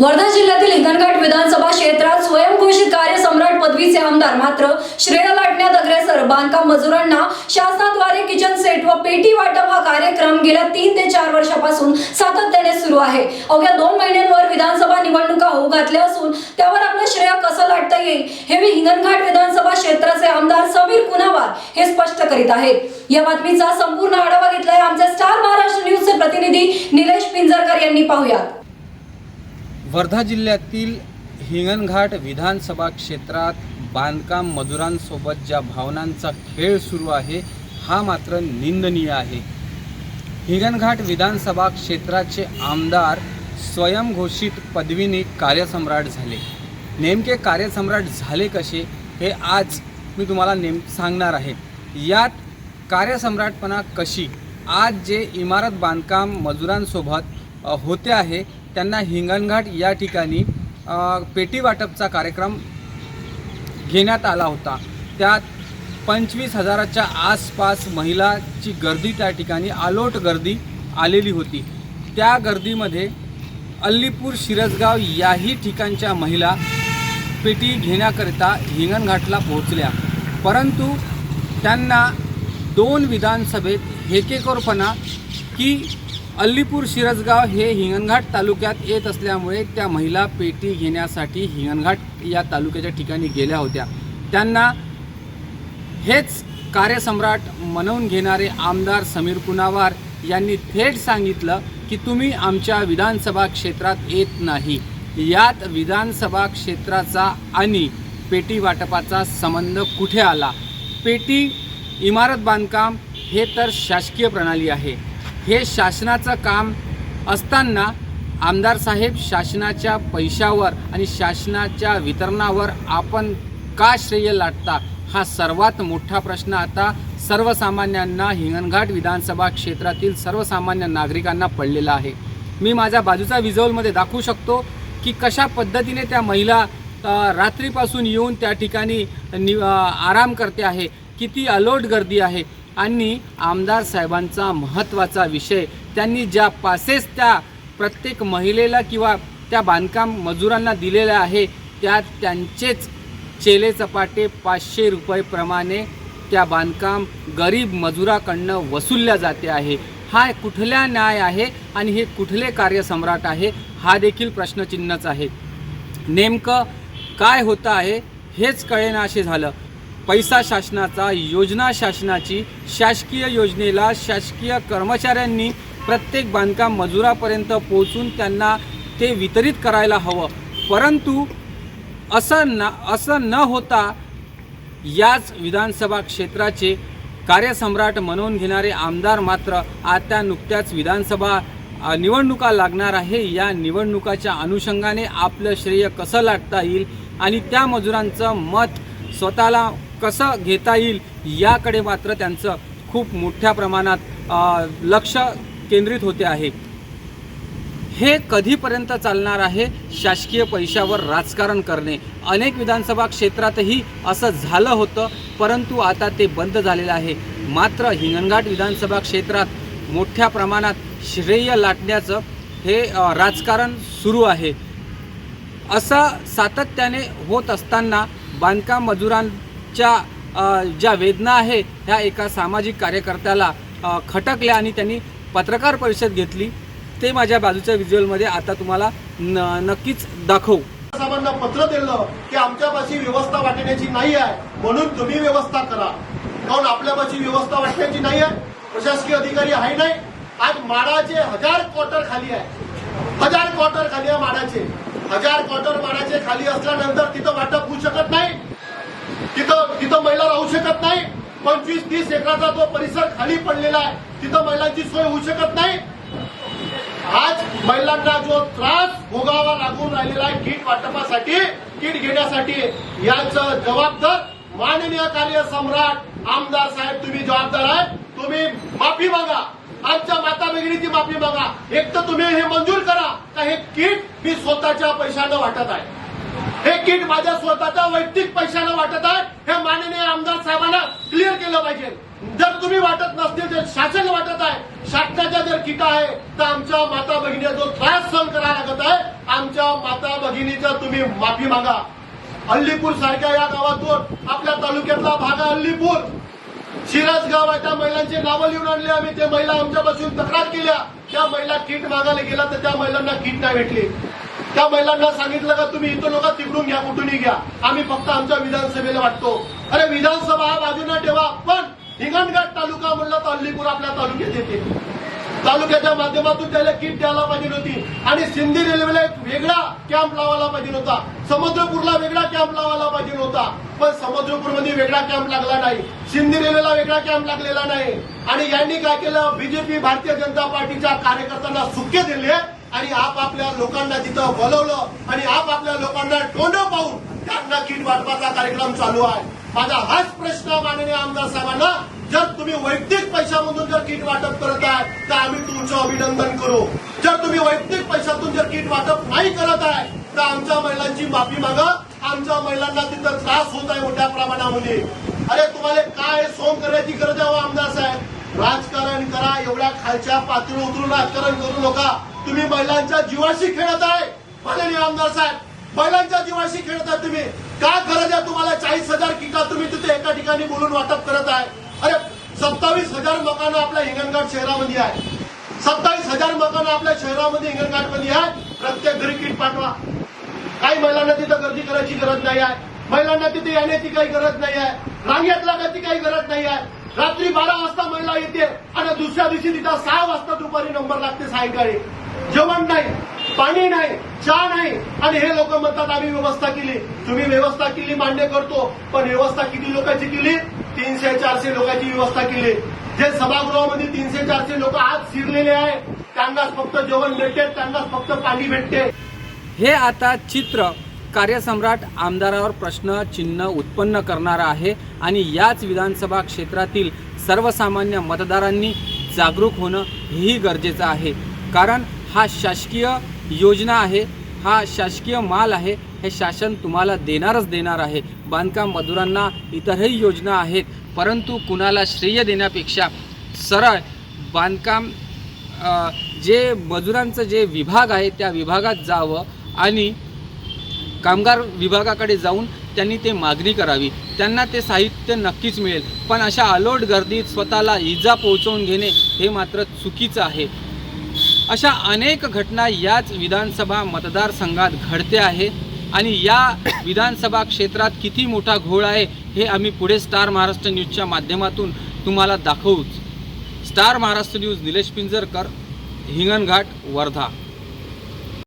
वर्धा जिल्ह्यातील हिंगणघाट विधानसभा क्षेत्रात स्वयंघोषित कार्यसम्राट पदवीचे आमदार मात्र श्रेय लाटण्यात अग्रेसर. बांधकाम मजुरांना शासनाद्वारे किचन सेट व पेटी वाटप हा कार्यक्रम गेल्या तीन ते चार वर्षापासून सातत्याने सुरू आहे. अवघ्या दोन महिन्यांवर विधानसभा निवडणुका होऊ घातल्या असून त्यावर आपलं श्रेय कसं लाटता येईल हे मी हिंगणघाट विधानसभा क्षेत्राचे आमदार समीर कुनावार हे स्पष्ट करीत आहेत. या बातमीचा संपूर्ण आढावा घेतलाय आमचे स्टार महाराष्ट्र न्यूजचे प्रतिनिधी निलेश पिंजरकर यांनी पाहुयात. वर्धा जिल्ह्यातील हिंगणघाट विधानसभा क्षेत्रात बांधकाम मजुरांसोबत ज्या भावनांचा खेळ सुरू आहे हा मात्र निंदनीय आहे. हिंगणघाट विधानसभा क्षेत्राचे आमदार स्वयंघोषित पदवीने कार्यसम्राट झाले. नेमके कार्यसम्राट झाले कसे हे आज मी तुम्हाला नेम सांगणार आहे. यात कार्यसम्राटपणा कशी आज जे इमारत बांधकाम मजुरांसोबत होते आहे त्यांना हिंगणघाट या ठिकाणी पेटी वाटपचा कार्यक्रम घेण्यात आला होता. त्यात पंचवीस हजाराच्या आसपास महिलाची गर्दी त्या ठिकाणी आलोट गर्दी आलेली होती. त्या गर्दीमध्ये अल्लीपूर शिरसगाव याही ठिकाणच्या महिला पेटी घेण्याकरिता हिंगणघाटला पोहोचल्या. परंतु त्यांना दोन विधानसभेत हेकेकोरपणा की अल्लीपूर शिरसगाव हे हिंगणघाट तालुक्यात येत असल्यामुळे त्या महिला पेटी घेण्यासाठी हिंगणघाट या तालुक्याच्या ठिकाणी गेल्या होत्या. त्यांना हेच कार्यसम्राट मनवून घेणारे आमदार समीर कुनावार यांनी थेट सांगितलं की तुम्ही आमच्या विधानसभा क्षेत्रात येत नाही. यात विधानसभा क्षेत्राचा आणि पेटी वाटपाचा संबंध कुठे आला? पेटी इमारत बांधकाम हे तर शासकीय प्रणाली आहे. हे शासनाचं काम असताना आमदार साहेब शासनाच्या पैशावर आणि शासनाच्या वितरणावर आपण का श्रेय लाटता हा सर्वात मोठा प्रश्न आता सर्वसामान्यांना हिंगणघाट विधानसभा क्षेत्रातील सर्वसामान्य नागरिकांना पडलेला आहे. मी माझ्या बाजूचा विजवलमध्ये दाखवू शकतो की कशा पद्धतीने त्या महिला रात्रीपासून येऊन त्या ठिकाणी नि आराम करते आहे किती अलोट गर्दी आहे आणि आमदार साहेबांचा महत्त्वाचा विषय त्यांनी ज्या पासेस त्या प्रत्येक महिलेला किंवा त्या बांधकाम मजुरांना दिलेल्या आहे त्यात त्यांचेच चेले चपाटे पाचशे रुपयेप्रमाणे त्या बांधकाम गरीब मजुराकडनं वसूलल्या जाते आहे. हा कुठल्या न्याय आहे आणि हे कुठले कार्यसम्राट आहे हा देखील प्रश्नचिन्हच आहे. नेमकं काय होतं आहे हेच कळेनाशे झालं. पैसा शासनाचा योजना शासनाची शासकीय योजनेला शासकीय कर्मचाऱ्यांनी प्रत्येक बांधकाम मजुरापर्यंत पोहोचून त्यांना ते वितरित करायला हवं. परंतु असं न असं न होता याच विधानसभा क्षेत्राचे कार्यसम्राट म्हणून घेणारे आमदार मात्र आता नुकत्याच विधानसभा निवडणुका लागणार आहे. या निवडणुकाच्या अनुषंगाने आपलं श्रेय कसं लाटता येईल आणि त्या मजुरांचं मत स्वतःला कसं घेता येईल याकडे मात्र त्यांचं खूप मोठ्या प्रमाणात लक्ष केंद्रित होते आहे. हे कधीपर्यंत चालणार आहे? शासकीय पैशावर राजकारण करणे. अनेक विधानसभा क्षेत्रातही असं झालं होतं परंतु आता ते बंद झालेलं आहे. मात्र हिंगणघाट विधानसभा क्षेत्रात मोठ्या प्रमाणात श्रेय लाटण्याचं हे राजकारण सुरू आहे. असं सातत्याने होत असताना बांधकाम मजुरां च्या ज्या वेदना आहे ह्या एका सामाजिक कार्यकर्त्याला खटकल्या आणि त्यांनी पत्रकार परिषद घेतली. ते माझ्या बाजूच्या व्हिज्युअलमध्ये आता तुम्हाला न नक्कीच दाखवू. साहेबांना पत्र दिलं की आमच्यापाशी व्यवस्था वाटण्याची नाही आहे म्हणून तुम्ही व्यवस्था करा. काऊन आपल्यापाशी व्यवस्था वाटण्याची नाही आहे? प्रशासकीय अधिकारी आहे नाही? आज माडाचे हजार क्वार्टर खाली आहे. हजार क्वार्टर खाली आहे माडाचे. हजार क्वार्टर माडाचे खाली असल्यानंतर तिथं वाटप होऊ शकत नाही. तिथं तिथं महिला राहू शकत नाही. पंचवीस तीस एकराचा जो परिसर खाली पडलेला आहे. तिथं महिलांची सोय होऊ शकत नाही. आज महिलांना जो त्रास भोगावा लागून राहिलेला आहे किट वाटपासाठी किट घेण्यासाठी याचं जबाबदार माननीय कार्य सम्राट आमदार साहेब तुम्ही जबाबदार आहे तुम्ही माफी मागा. आमच्या माता भगिनीची माफी मागा. एक तर तुम्ही हे मंजूर करा का हे किट मी स्वतःच्या पैशानं वाटत आहे. हे किट माझ्या स्वतःच्या वैयक्तिक पैशाला वाटत आहे. हे माननीय आमदार साहेबांना क्लिअर केलं पाहिजे. जर तुम्ही वाटत नसतील तर शासन वाटत आहे शासनाच्या जर किट आहे तर आमच्या माता भगिनीचा जो त्रास सहन करावा लागत आहे आमच्या माता भगिनीचा तुम्ही माफी मागा. अल्लीपूर सारख्या या गावातून आपल्या तालुक्यातला भाग आहे अल्लीपूर. शिराज गाव आहे त्या महिलांची नावं लिहून आणली आम्ही. ते महिला आमच्यापासून तक्रार केल्या. त्या महिला किट मागायला गेला तर त्या महिलांना किट नाही भेटली. त्या महिलांना सांगितलं का तुम्ही इथं नका तिकडून घ्या कुठूनही घ्या. आम्ही फक्त आमच्या विधानसभेला वाटतो. अरे विधानसभा हा बाजूला ठेवा पण हिंगणघाट तालुका म्हणला तर अल्लीपूर आपल्या तालुक्यात येते. तालुक्याच्या माध्यमातून त्याला किट द्यायला पाहिजे होती आणि सिंधी रेल्वेला एक वेगळा कॅम्प लावायला पाहिजे होता. समुद्रपूरला वेगळा कॅम्प लावायला पाहिजे होता. पण समुद्रपूरमध्ये वेगळा कॅम्प लागला नाही. सिंधी रेल्वेला वेगळा कॅम्प लागलेला नाही. आणि यांनी काय केलं? बीजेपी भारतीय जनता पार्टीच्या कार्यकर्त्यांना सुखे दिले. आणि आपापल्या लोकांना तिथं बोलवलं आणि आप आपल्या लोकांना टोंड पाहून त्यांना किट वाटपाचा कार्यक्रम चालू आहे. माझा हाच प्रश्न माननीय आमदार साहेबांना जर तुम्ही वैयक्तिक पैशामधून जर किट वाटप करत आहे तर आम्ही तुमचं अभिनंदन करू. जर तुम्ही वैयक्तिक पैशातून जर किट वाटप नाही करत आहे तर आमच्या महिलांची माफी मागा. आमच्या महिलांना तिथं त्रास होत आहे मोठ्या प्रमाणामध्ये. अरे तुम्हाला काय सोंग करण्याची गरज आहे हो आमदार साहेब? राजकारण करा एवढ्या खालच्या पातळीवर उतरून राजकारण करू नका. तुम्ही महिलांच्या जीवाशी खेळत आहे. माननीय आमदार साहेब महिलांच्या जीवाशी खेळत आहे तुम्ही. का गरज आहे तुम्हाला चाळीस हजार किटा तुम्ही तिथे एका ठिकाणी बोलून वाटप करत आहे? अरे सत्तावीस हजार मकानं आपल्या हिंगणघाट शहरामध्ये आहे. सत्तावीस हजार मकानं आपल्या शहरामध्ये हिंगणघाटमध्ये आहे. प्रत्येक घरी किट पाठवा. काही महिलांना तिथं गर्दी करायची गरज नाही आहे. महिलांना तिथे येण्याची काही गरज नाही आहे. रांगेत लागायची काही गरज नाही आहे. रात्री बारा वाजता महिला येते आणि दुसऱ्या दिवशी तिथं सहा वाजता दुपारी नंबर लागते सायंकाळी. जेवण नाही पाणी नाही चहा नाही. आणि हे लोक म्हणतात आम्ही व्यवस्था केली. तुम्ही व्यवस्था केली मान्य करतो. पण व्यवस्था किती लोकांची केली? तीनशे चारशे लोकांची व्यवस्था केली. जे सभागृहामध्ये तीनशे चारशे लोक आज शिरलेले आहे त्यांनाच फक्त जेवण भेटते त्यांनाच फक्त पाणी भेटते. हे आता चित्र कार्यसम्राट आमदारावर प्रश्न चिन्ह उत्पन्न करणारं आहे आणि याच विधानसभा क्षेत्रातील सर्वसामान्य मतदारांनी जागरूक होणं हेही गरजेचं आहे. कारण हा शासकीय योजना आहे हा शासकीय माल आहे हे शासन तुम्हाला देणारच देणार आहे. बांधकाम मजुरांना इतरही योजना आहेत परंतु कुणाला श्रेय देण्यापेक्षा सरळ बांधकाम जे मजुरांचं जे विभाग आहे त्या विभागात जावं आणि कामगार विभागाकडे जाऊन त्यांनी ते मागणी करावी. त्यांना ते साहित्य नक्कीच मिळेल. पण अशा अलोट गर्दीत स्वतःला इजा पोहोचवून घेणे हे मात्र चुकीचं आहे. अशा अनेक घटना याच विधानसभा मतदारसंघात घडते आहे आणि या विधानसभा क्षेत्रात किती मोठा घोळ आहे हे आम्ही पुढे स्टार महाराष्ट्र न्यूजच्या माध्यमातून तुम्हाला दाखवूच. Star Maharashtra news Nilesh Pinjarkar Hinganghat Wardha.